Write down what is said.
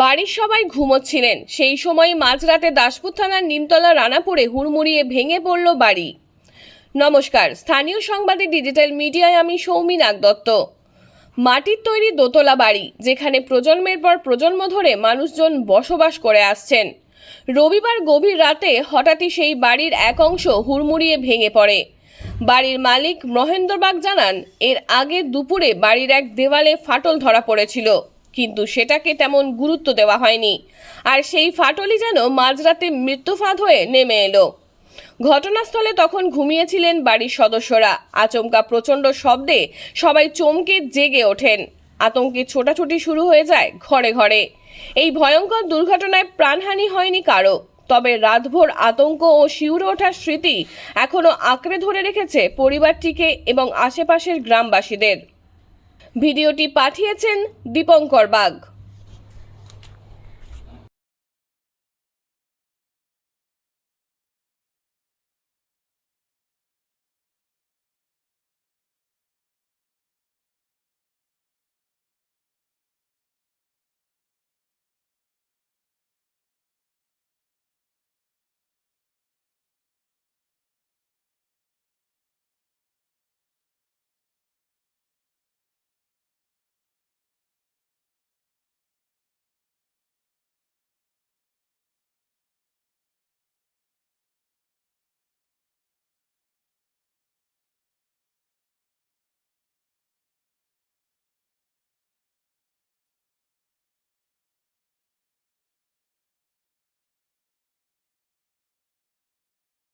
বাড়ির সবাই ঘুমোচ্ছিলেন। সেই সময় মাঝরাতে দাসপুর থানার নিমতলা রানাপুরে হুড়মুড়িয়ে ভেঙে পড়ল বাড়ি। নমস্কার, স্থানীয় সংবাদে ডিজিটাল মিডিয়ায় আমি সৌমি নাগ দত্ত। মাটির তৈরি দোতলা বাড়ি, যেখানে প্রজন্মের পর প্রজন্ম ধরে মানুষজন বসবাস করে আসছেন। রবিবার গভীর রাতে হঠাৎই সেই বাড়ির এক অংশ হুড়মুড়িয়ে ভেঙে পড়ে। বাড়ির মালিক মহেন্দ্রবাগ জানান, এর আগে দুপুরে বাড়ির এক দেওয়ালে ফাটল ধরা পড়েছিল। কিন্তু সেটাকে তেমন গুরুত্ব দেওয়া হয়নি। আর সেই ফাটলই যেন মাঝরাতে মৃত্যুফাঁদ হয়ে নেমে এলো। ঘটনাস্থলে তখন ঘুমিয়েছিলেন বাড়ির সদস্যরা। আচমকা প্রচণ্ড শব্দে সবাই চমকে জেগে ওঠেন। আতঙ্কে ছোটাছুটি শুরু হয়ে যায় ঘরে ঘরে। এই ভয়ঙ্কর দুর্ঘটনায় প্রাণহানি হয়নি কারও। তবে রাতভর আতঙ্ক ও শিউরে ওঠার স্মৃতি এখনও আঁকড়ে ধরে রেখেছে পরিবারটিকে এবং আশেপাশের গ্রামবাসীদের। ভিডিওটি পাঠিয়েছেন দীপঙ্কর বাগ।